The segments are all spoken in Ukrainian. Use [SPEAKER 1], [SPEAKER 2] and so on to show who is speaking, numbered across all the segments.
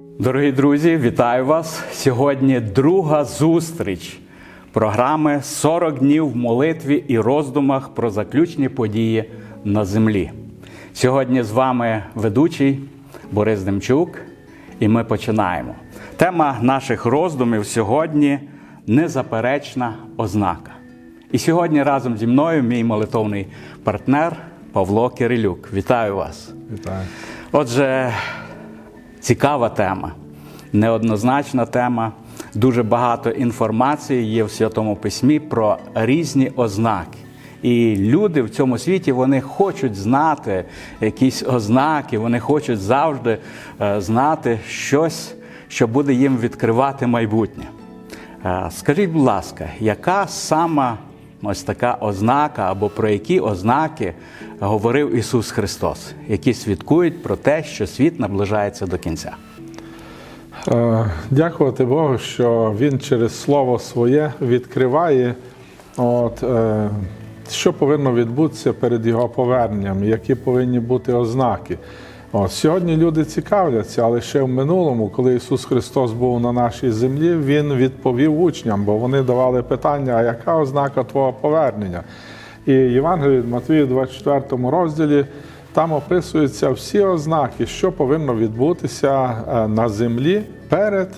[SPEAKER 1] Дорогі друзі, вітаю вас! Сьогодні друга зустріч програми «40 днів в молитві і роздумах про заключні події на землі. Сьогодні з вами ведучий Борис Демчук, і ми починаємо. Тема наших роздумів сьогодні незаперечна ознака. І сьогодні разом зі мною мій молитовний партнер Павло Кирилюк. Вітаю вас!
[SPEAKER 2] Вітаю.
[SPEAKER 1] Отже, цікава тема, неоднозначна тема. Дуже багато інформації є в Святому Письмі про різні ознаки. І люди в цьому світі вони хочуть знати якісь ознаки, вони хочуть завжди е, знати щось, що буде їм відкривати майбутнє. Е, Скажіть, будь ласка, яка сама ось така ознака або про які ознаки говорив Ісус Христос, які свідкують про те, що світ наближається до кінця?
[SPEAKER 2] Е, Дякувати Богу, що Він через Слово своє відкриває, от, е, що повинно відбутися перед Його поверненням, які повинні бути ознаки. От, сьогодні люди цікавляться, але ще в минулому, коли Ісус Христос був на нашій землі, Він відповів учням, бо вони давали питання, а яка ознака Твого повернення? І Євангеліє від Матвія, 24 розділі, там описуються всі ознаки, що повинно відбутися е, на землі перед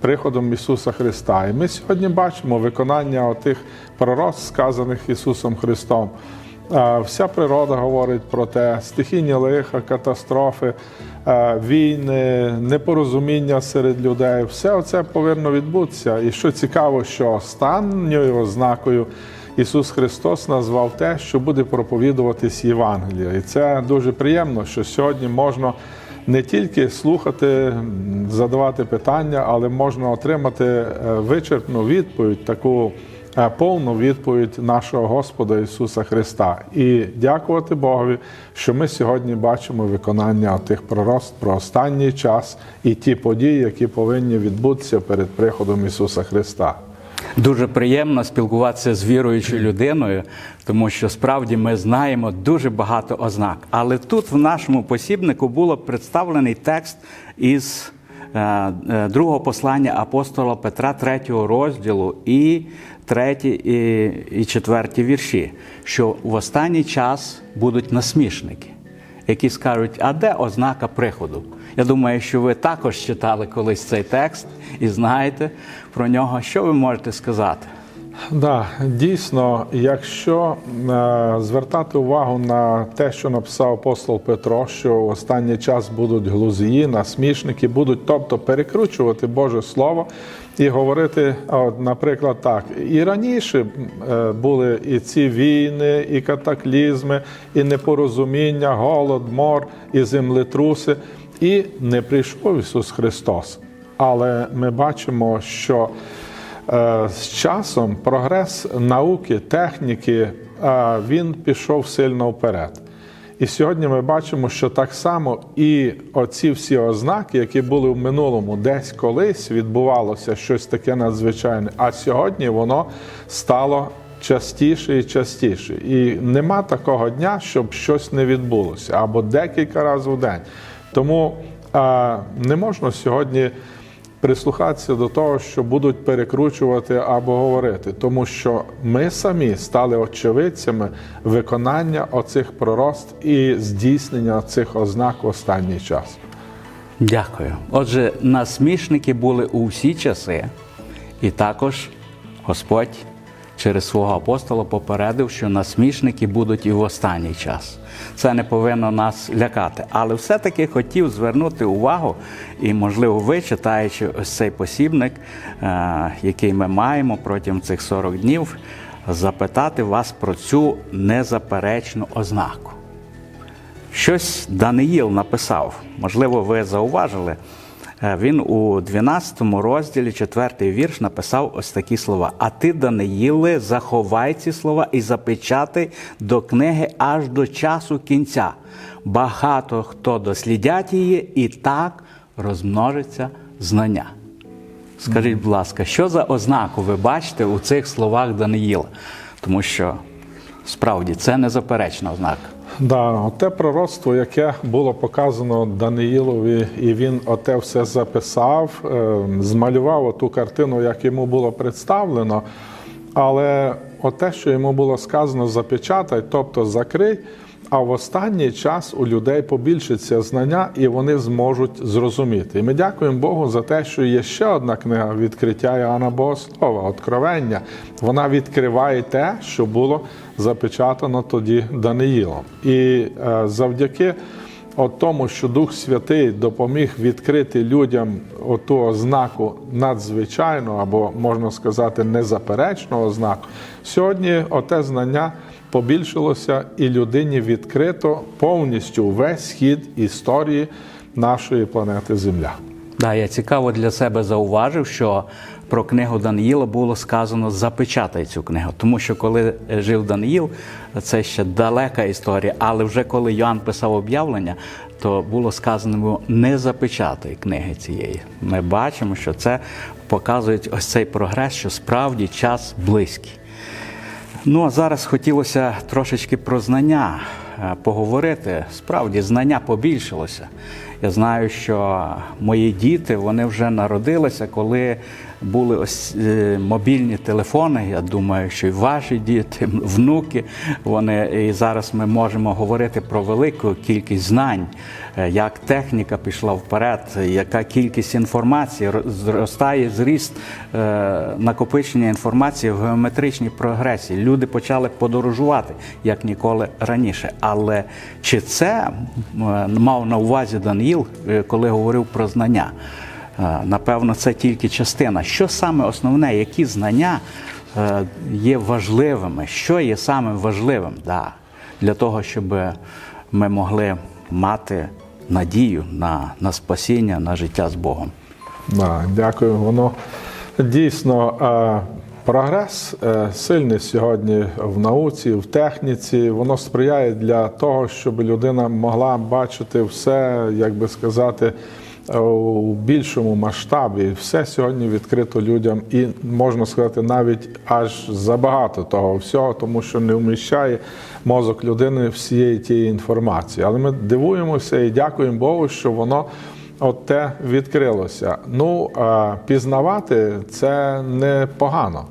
[SPEAKER 2] приходом Ісуса Христа. І ми сьогодні бачимо виконання тих пророцтв, сказаних Ісусом Христом. Вся природа говорить про те, стихійні лиха, катастрофи, війни, непорозуміння серед людей. Все це повинно відбутися. І що цікаво, що останньою ознакою Ісус Христос назвав те, що буде проповідуватись Євангелія. І це дуже приємно, що сьогодні можна не тільки слухати, задавати питання, але можна отримати е, вичерпну відповідь, таку повну відповідь нашого Господа Ісуса Христа. І дякувати Богові, що ми сьогодні бачимо виконання тих пророцтв про останній час і ті події, які повинні відбутися перед приходом Ісуса Христа.
[SPEAKER 1] Дуже приємно спілкуватися з віруючою людиною, тому що справді ми знаємо дуже багато ознак. Але тут в нашому посібнику було представлений текст із е, е, другого послання апостола Петра, третього розділу і треті і, і четверті вірші, що в останній час будуть насмішники які скажуть, а де ознака приходу? Я думаю, що ви також читали колись цей текст і знаєте про нього. Що ви можете сказати?
[SPEAKER 2] Да, дійсно, якщо е, звертати увагу на те, що написав апостол Петро, що в останній час будуть глузії, насмішники, будуть, тобто перекручувати Боже Слово і говорити, от, наприклад, так, і раніше е, були і ці війни, і катаклізми, і непорозуміння, голод, мор, і землетруси, і не прийшов Ісус Христос. Але ми бачимо, що з часом прогрес науки, техніки, е, він пішов сильно вперед. І сьогодні ми бачимо, що так само і оці всі ознаки, які були в минулому, десь колись відбувалося щось таке надзвичайне, а сьогодні воно стало частіше і частіше. І нема такого дня, щоб щось не відбулося, або декілька разів в день. Тому е, не можна сьогодні прислухатися до того, що будуть перекручувати або говорити, тому що ми самі стали очевидцями виконання оцих пророст і здійснення цих ознак в останній час.
[SPEAKER 1] Дякую. Отже, насмішники були у всі часи, і також Господь через свого апостола попередив, що насмішники будуть і в останній час. Це не повинно нас лякати. Але все-таки хотів звернути увагу, і, можливо, ви, читаючи ось цей посібник, е, який ми маємо протягом цих 40 днів, запитати вас про цю незаперечну ознаку. Щось Даниїл написав, можливо, ви зауважили. Е, Він у 12 розділі, 4 вірш, написав ось такі слова: А ти, Даниїле, заховай ці слова і запечатай до книги аж до часу кінця. Багато хто дослідять її, і так розмножиться знання. Скажіть, будь ласка, що за ознаку ви бачите у цих словах Даниїла? Тому що справді це незаперечна ознака.
[SPEAKER 2] Да, те пророцтво, яке було показано Даниїлові, і він оте все записав, е, змалював ту картину, як йому було представлено. Але оте, що йому було сказано, запечатай, тобто закрий. А в останній час у людей побільшиться знання, і вони зможуть зрозуміти. І ми дякуємо Богу за те, що є ще одна книга відкриття Іоанна Богослова, Откровення. Вона відкриває те, що було запечатано тоді Даниїлом. І е, завдяки от тому, що Дух Святий допоміг відкрити людям оту ознаку надзвичайного або можна сказати незаперечного ознаку, сьогодні оте знання побільшилося і людині відкрито повністю весь хід історії нашої планети Земля.
[SPEAKER 1] Да, я цікаво для себе зауважив, що про книгу Даниїла було сказано запечатай цю книгу. Тому що коли жив Даниїл, це ще далека історія. Але вже коли Йоанн писав об'явлення, то було сказано не запечатай книги цієї. Ми бачимо, що це показує ось цей прогрес, що справді час близький. Ну а зараз хотілося трошечки про знання е, поговорити. Справді, знання побільшилося. Я знаю, що мої діти вони вже народилися, коли були ось е, мобільні телефони. Я думаю, що і ваші діти, внуки. Вони і зараз ми можемо говорити про велику кількість знань, е, як техніка пішла вперед, яка кількість інформації ро- зростає зріст е, накопичення інформації в геометричній прогресії. Люди почали подорожувати як ніколи раніше. Але чи це мав на увазі Даниїл, е, коли говорив про знання? Е, Напевно, це тільки частина. Що саме основне, які знання е, є важливими? Що є самим важливим да, для того, щоб ми могли мати надію на, на спасіння, на життя з Богом?
[SPEAKER 2] Да, дякую. Воно дійсно е, прогрес сильний сьогодні в науці, в техніці. Воно сприяє для того, щоб людина могла бачити все, як би сказати. Е, У більшому масштабі все сьогодні відкрито людям, і можна сказати, навіть аж забагато того всього, тому що не вміщає мозок людини всієї тієї інформації. Але ми дивуємося і дякуємо Богу, що воно От те відкрилося. Ну, пізнавати це не погано.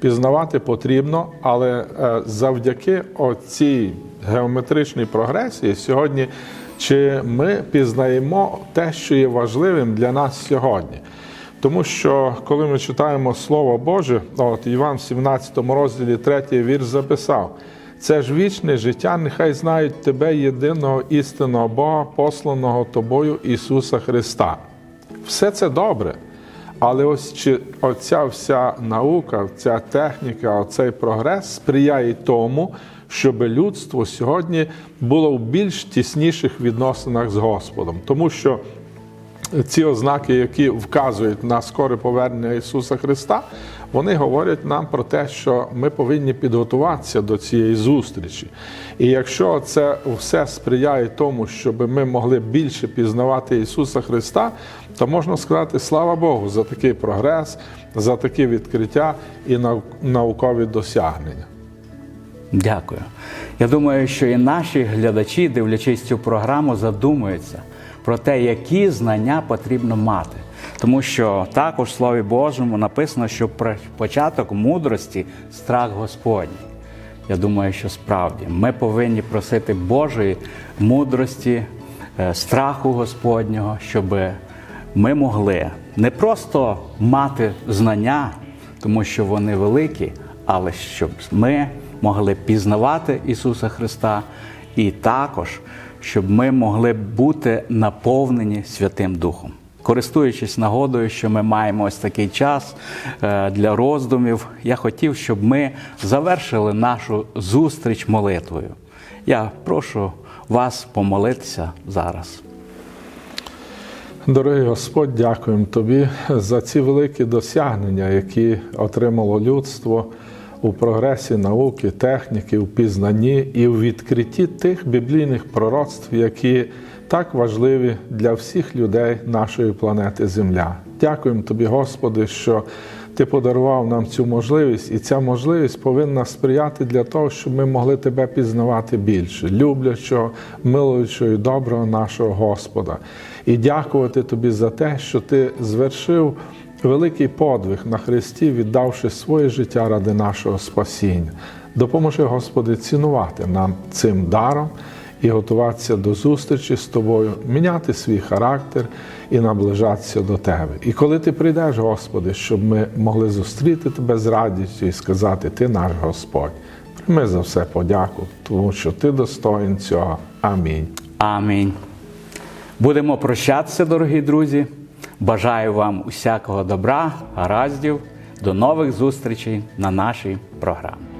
[SPEAKER 2] Пізнавати потрібно, але е, завдяки оцій геометричній прогресії сьогодні, чи ми пізнаємо те, що є важливим для нас сьогодні. Тому що коли ми читаємо Слово Боже, от Іван в 17 розділі 3 вірш записав. Це ж вічне життя, нехай знають тебе, єдиного істинного Бога, посланого тобою Ісуса Христа. Все це добре. Але ось чи оця вся наука, ця техніка, оцей прогрес сприяє тому, щоб людство сьогодні було в більш тісніших відносинах з Господом. Тому що ці ознаки, які вказують на скоре повернення Ісуса Христа, вони говорять нам про те, що ми повинні підготуватися до цієї зустрічі. І якщо це все сприяє тому, щоб ми могли більше пізнавати Ісуса Христа, то можна сказати слава Богу за такий прогрес, за такі відкриття і наукові досягнення.
[SPEAKER 1] Дякую. Я думаю, що і наші глядачі, дивлячись цю програму, задумуються про те, які знання потрібно мати. Тому що також в Слові Божому написано, що про початок мудрості страх Господній. Я думаю, що справді ми повинні просити Божої мудрості, е, страху Господнього, щоб ми могли не просто мати знання, тому що вони великі, але щоб ми могли пізнавати Ісуса Христа і також, щоб ми могли бути наповнені Святим Духом. Користуючись нагодою, що ми маємо ось такий час е, для роздумів, я хотів, щоб ми завершили нашу зустріч молитвою. Я прошу вас помолитися зараз.
[SPEAKER 2] Дорогий Господь, дякуємо Тобі за ці великі досягнення, які отримало людство у прогресі науки, техніки, у пізнанні і у відкритті тих біблійних пророцтв, які так важливі для всіх людей нашої планети Земля. Дякуємо Тобі, Господи, що Ти подарував нам цю можливість, і ця можливість повинна сприяти для того, щоб ми могли тебе пізнавати більше, люблячого, милуючого і доброго нашого Господа. І дякувати тобі за те, що ти звершив великий подвиг на Христі, віддавши своє життя ради нашого спасіння. Допоможи, Господи, цінувати нам цим даром і готуватися до зустрічі з тобою, міняти свій характер і наближатися до тебе. І коли ти прийдеш, Господи, щоб ми могли зустріти тебе з радістю і сказати, Ти наш Господь. Прийми за все подяку, тому що ти достоїн цього. Амінь.
[SPEAKER 1] Амінь. Будемо прощатися, дорогі друзі. Бажаю вам усякого добра, гараздів. До нових зустрічей на нашій програмі.